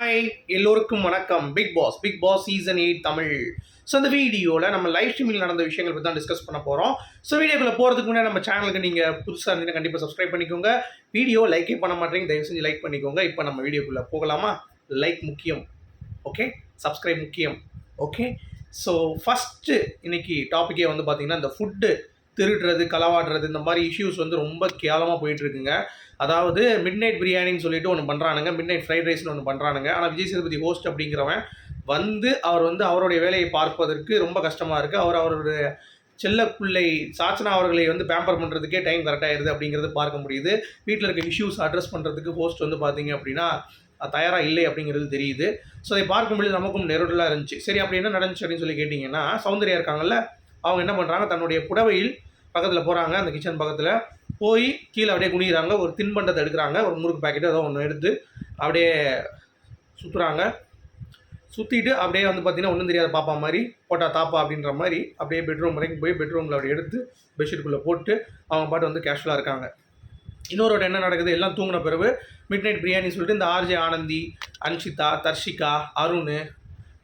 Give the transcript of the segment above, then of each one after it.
Hi எல்லோருக்கும் வணக்கம். Bigg Boss Bigg Boss season eight Tamil. So இந்த வீடியோவில் நம்ம லைவ் ஸ்ட்ரீமில் நடந்த விஷயங்கள் பற்றி தான் டிஸ்கஸ் பண்ண போகிறோம் ஸோ வீடியோக்குள்ளே போகிறதுக்கு முன்னாடி நம்ம சேனலுக்கு நீங்கள் புதுசாக இருந்தீங்கன்னா கண்டிப்பாக சப்ஸ்கிரைப் பண்ணிக்கோங்க. வீடியோ லைக்கே பண்ண மாட்டேங்க தயவு செஞ்சு லைக் பண்ணிக்கோங்க. இப்போ நம்ம வீடியோக்குள்ளே போகலாமா? லைக் முக்கியம். ஓகே சப்ஸ்கிரைப் முக்கியம். ஓகே ஸோ ஃபஸ்ட்டு இன்னைக்கு டாப்பிக்கே வந்து பார்த்தீங்கன்னா இந்த ஃபுட்டு திருடுறது களவாடுறது இந்த மாதிரி இஷ்யூஸ் வந்து ரொம்ப கேவலமாக போயிட்டு இருக்குங்க அதாவது மிட் நைட் பிரியாணின்னு சொல்லிட்டு ஒன்று பண்ணுறானுங்க மிட் நைட் ஃப்ரைட் ரைஸ்னு ஒன்று பண்ணுறானுங்க ஆனால் விஜய் சேதுபதி ஹோஸ்ட் அப்படிங்கிறவன் வந்து அவர் வந்து அவருடைய வேலையை பார்ப்பதற்கு ரொம்ப கஷ்டமாக இருக்குது அவர் அவருடைய செல்லப்பிள்ளை சாச்சனா அவர்களை வந்து பேம்பர் பண்ணுறதுக்கே டைம் கரெக்டாகிடுது அப்படிங்கிறது பார்க்க முடியுது. வீட்டில் இருக்க இஷ்யூஸ் அட்ரஸ் பண்ணுறதுக்கு ஹோஸ்ட் வந்து பார்த்தீங்க அப்படின்னா தயாராக இல்லை அப்படிங்கிறது தெரியுது. ஸோ அதை பார்க்கும்பொழுது நமக்கும் நெருடலாக இருந்துச்சு. சரி அப்படி என்ன நடந்துச்சு அப்படின்னு சொல்லி கேட்டிங்கன்னா சௌந்தர்யா இருக்காங்கல்ல அவங்க என்ன பண்ணுறாங்க தன்னுடைய புடவையில் பக்கத்தில் போகிறாங்க அந்த கிச்சன் பக்கத்தில். போய் கீழே அப்படியே குனிகிறாங்க ஒரு தின்பண்டத்தை எடுக்கிறாங்க ஒரு முறுக்கு பாக்கெட் ஏதோ ஒன்று எடுத்து அப்படியே சுற்றுறாங்க சுற்றிட்டு அப்படியே வந்து பார்த்தீங்கன்னா ஒன்றும் தெரியாத பாப்பா மாதிரி போட்டா தாப்பா அப்படின்ற மாதிரி அப்படியே பெட்ரூம் வரைக்கும் போய் பெட்ரூமில் அப்படியே எடுத்து பெட்ஷீட்குள்ளே போட்டு அவங்க பாட்டு வந்து கேஷுவலாக இருக்காங்க. இன்னொரு என்ன நடக்குது? எல்லாம் தூங்கின பிறகு மிட் நைட் பிரியாணி சொல்லிட்டு இந்த ஆர்ஜே ஆனந்தி அன்ஷிதா தர்ஷிகா அருண்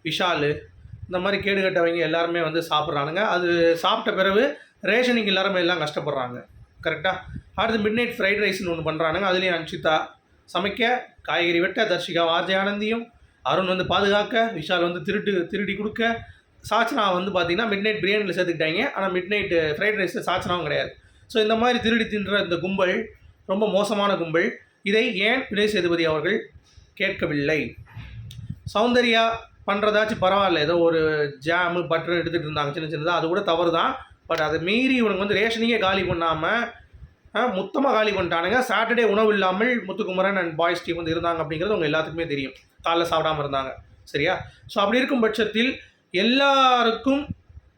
விஷால் இந்த மாதிரி கேடு கட்டவங்க எல்லாருமே வந்து சாப்பிட்றானுங்க. அது சாப்பிட்ட பிறகு ரேஷனிங் எல்லாருமே எல்லாம் கஷ்டப்படுறாங்க. கரெக்டாக அடுத்து மிட் நைட் ஃப்ரைட் ரைஸ்னு ஒன்று பண்ணுறானுங்க அதுலேயும் அன்ஷிதா. சமைக்க காய்கறி வெட்ட தர்ஷிகா ஆர்ஜே ஆனந்தியும் அருண் வந்து பாதுகாக்க விஷால் வந்து திருட்டு திருடி கொடுக்க சாச்சனா வந்து பார்த்தீங்கன்னா மிட் நைட் பிரியாணியில் சேர்த்துக்கிட்டாங்க. ஆனால் மிட் நைட் ஃப்ரைட் ரைஸில் சாச்சனாவும் கிடையாது. ஸோ இந்த மாதிரி திருடி தின்ற இந்த கும்பல் ரொம்ப மோசமான கும்பல். இதை ஏன் விஜய் சேதுபதி அவர்கள் கேட்கவில்லை? சௌந்தர்யா பண்ணுறதாச்சும் பரவாயில்ல. ஏதோ ஒரு ஜாமு பட்டர் எடுத்துகிட்டு இருந்தாங்க. சின்ன சின்னதாக அது கூட தவறு தான் பட் அதை மீறி இவனுக்கு வந்து ரேஷனையே காலி பண்ணாமல் மொத்தமாக காலி பண்ணிட்டானுங்க. சாட்டர்டே உணவு இல்லாமல் முத்துக்குமரன் அண்ட் பாய்ஸ் டீம் வந்து இருந்தாங்க அப்படிங்கிறது உங்கள் எல்லாத்துக்குமே தெரியும். காலைல சாப்பிடாம இருந்தாங்க. சரியா? ஸோ அப்படி இருக்கும் பட்சத்தில் எல்லாருக்கும்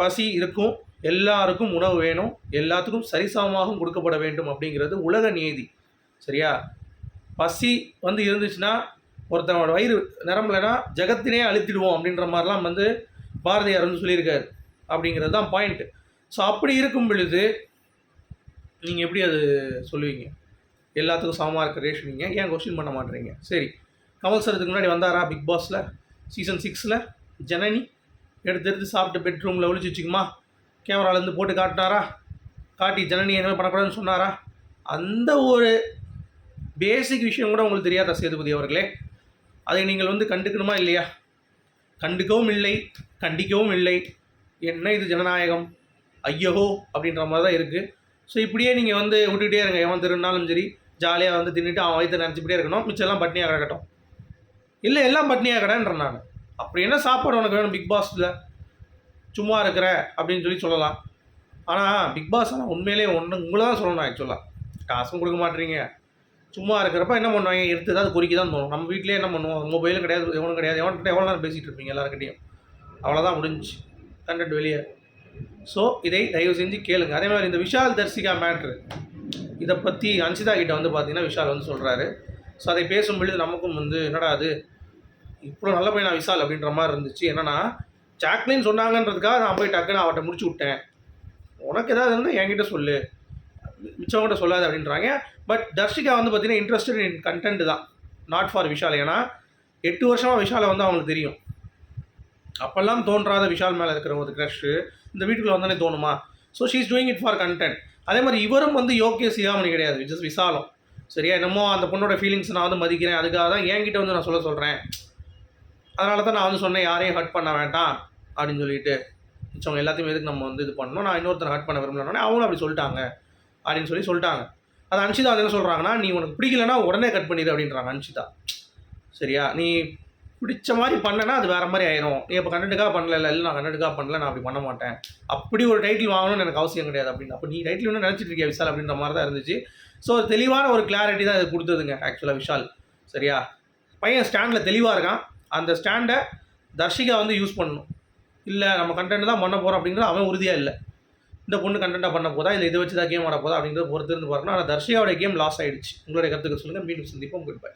பசி இருக்கும். எல்லாருக்கும் உணவு வேணும். எல்லாத்துக்கும் சரிசமமாகவும் கொடுக்கப்பட வேண்டும் அப்படிங்கிறது உலக நீதி. சரியா? பசி வந்து இருந்துச்சுன்னா ஒருத்தனோட வயிறு நிரம்பலைன்னா ஜெகத்தினே அழுத்திடுவோம் அப்படின்ற மாதிரிலாம் வந்து பாரதியார் வந்து சொல்லியிருக்காரு. அப்படிங்கிறது தான் பாயிண்ட்டு ஸோ அப்படி இருக்கும் பொழுது நீங்கள் எப்படி அது சொல்லுவீங்க? எல்லாத்துக்கும் சமமாக இருக்க ரேஷனிங்க ஏன் கொஸ்டின் பண்ண மாட்டேறீங்க? சரி கமல் சார் இதுக்கு முன்னாடி வந்தாரா பிக் பாஸில் சீசன் சிக்ஸில் ஜனனி? எடுத்து எடுத்து சாப்பிட்டு பெட்ரூமில் ஒழிச்சு வச்சுக்குமா? கேமராலேருந்து போட்டு காட்டினாரா? காட்டி ஜனனி என்ன பண்ணக்கூடாதுன்னு சொன்னாரா? அந்த ஒரு பேசிக் விஷயம் கூட உங்களுக்கு தெரியாதா சேதுபதி அவர்களே? அதை நீங்கள் வந்து கண்டுக்கணுமா இல்லையா? கண்டுக்கவும் இல்லை கண்டிக்கவும் இல்லை. என்ன இது ஜனநாயகம்? ஐயோ அப்படின்ற மாதிரி தான் இருக்குது ஸோ இப்படியே நீங்கள் வந்து விட்டுக்கிட்டே இருங்க. எவன் திருநாளும் சரி ஜாலியாக வந்து தின்னுட்டு அவன் வயிற்று நினச்சிக்கிட்டே இருக்கணும். மிச்சம் பட்னியாக கிடக்கட்டும். இல்லை எல்லாம் பட்னியாக கிடன்றேன் நான். அப்படி என்ன சாப்பாடு உனக்கு வேணும் பிக் பாஸில்? சும்மா இருக்கிற அப்படின்னு சொல்லி சொல்லலாம். ஆனால் பிக் பாஸ் ஆனால் உண்மையிலே ஒன்று உங்களை தான் சொல்லணும் ஆக்சுவலாக காசும் கொடுக்க மாட்டீங்க சும்மா இருக்கிறப்ப என்ன பண்ணுவாங்க? எடுத்து ஏதாவது குறிக்க தான் தோணும். நம்ம வீட்டிலே என்ன பண்ணுவோம்? மொபைலும் கிடையாது எவனும் கிடையாது. எவன்கிட்ட எவ்வளோ நேரம் பேசிகிட்டு இருப்பீங்க எல்லாருக்கிட்டையும் அவ்வளோதான் முடிஞ்சு கண்டென்ட் வெளியே. ஸோ இதை தயவு செஞ்சு கேளுங்க. அதே மாதிரி இந்த விஷால் தர்சிகா மேட்ரு இதை பற்றி அன்சிதா கிட்ட வந்து பார்த்தீங்கன்னா விஷால் வந்து சொல்கிறாரு ஸோ அதை பேசும்பொழுது நமக்கும் வந்து என்னடா அது? இப்போ நல்ல பையனா விஷால் அப்படின்ற மாதிரி இருந்துச்சு. என்னன்னா ஜாக்லின் சொன்னாங்கன்றதுக்காக நான் போய் டக்குன்னு அவட்ட முடிச்சு விட்டேன். உனக்கு ஏதாவது இருந்தால் என்கிட்ட சொல்லு. மிச்சவங்கிட்ட சொல்லாது அப்படின்றாங்க. பட் தர்ஷிகா வந்து பார்த்தீங்கன்னா இன்ட்ரெஸ்டட் இன் கண்டென்ட் தான். Not for Vishal. ஏன்னா எட்டு வருஷமாக விஷாலை வந்து அவங்களுக்கு தெரியும். அப்போல்லாம் தோன்றாத விஷால் மேலே இருக்கிற ஒரு க்ரஷ்ஷு இந்த வீட்டுக்குள்ளே வந்தாலே தோணுமா? So she is doing it for content அதே மாதிரி இவரும் வந்து யோகே சிகாமணி கிடையாது. விச் இஸ் விசாலம். சரியா? என்னமோ அந்த பொண்ணோட ஃபீலிங்ஸ் நான் வந்து மதிக்கிறேன். அதுக்காக தான் என்கிட்ட வந்து நான் சொல்ல சொல்கிறேன் அதனால தான் நான் வந்து சொன்னேன் யாரையும் ஹர்ட் பண்ண வேண்டாம் அப்படின்னு சொல்லிட்டு. மிச்சவங்க எல்லாத்தையும் எதுக்கு நம்ம வந்து இது பண்ணணும்? நான் இன்னொருத்தர் ஹர்ட் பண்ண விரும்பலன்னா அவங்களும் அப்படி சொல்லிட்டாங்க அப்படின்னு சொல்லி சொல்லிட்டாங்க. அது அன்ஷிதா என்ன சொல்கிறாங்கன்னா நீ உனக்கு பிடிக்கலன்னா உடனே கட் பண்ணிடு அப்படின்றாங்க அன்ஷிதா. சரியா? நீ பிடிச்ச மாதிரி பண்ணனா அது வேறு மாதிரி ஆயிரும். நீ இப்போ கண்டென்ட்டுக்காக பண்ணல இல்லை நான் கண்டென்ட்டுக்காக பண்ணல நான் அப்படி பண்ண மாட்டேன். அப்படி ஒரு டைட்டில் வாங்கணும்னு எனக்கு அவசியம் கிடையாது அப்படின்னு. அப்போ நீ டைட்டில் ஒன்று நினச்சிட்டு இருக்கியா விஷால் அப்படின்ற மாதிரி தான் இருந்துச்சு. ஸோ தெளிவான ஒரு கிளாரிட்டி தான் இது கொடுத்ததுங்க ஆக்சுவலாக விஷால். சரியா? பையன் ஸ்டாண்டில் தெளிவாக இருக்கான். அந்த ஸ்டாண்டை தர்ஷிகா வந்து யூஸ் பண்ணணும். இல்லை நம்ம கண்டென்ட் தான் பண்ண போகிறோம் அப்படிங்கிறது அவன் உறுதியாக இல்லை. இந்த பொண்ணு கண்டென்ட்டாக பண்ண போதா இல்லை இதை வச்சு தான் கேம் ஆட போதா அப்படிங்கிறத பொறுத்து இருந்து பார்க்கணும். ஆனால் தர்ஷிகாவோட கேம் லாஸ் ஆகிடுச்சு உங்களுடைய கருத்துக்கு சொல்லுங்கள் மீண்டும் சந்திப்போம். Good bye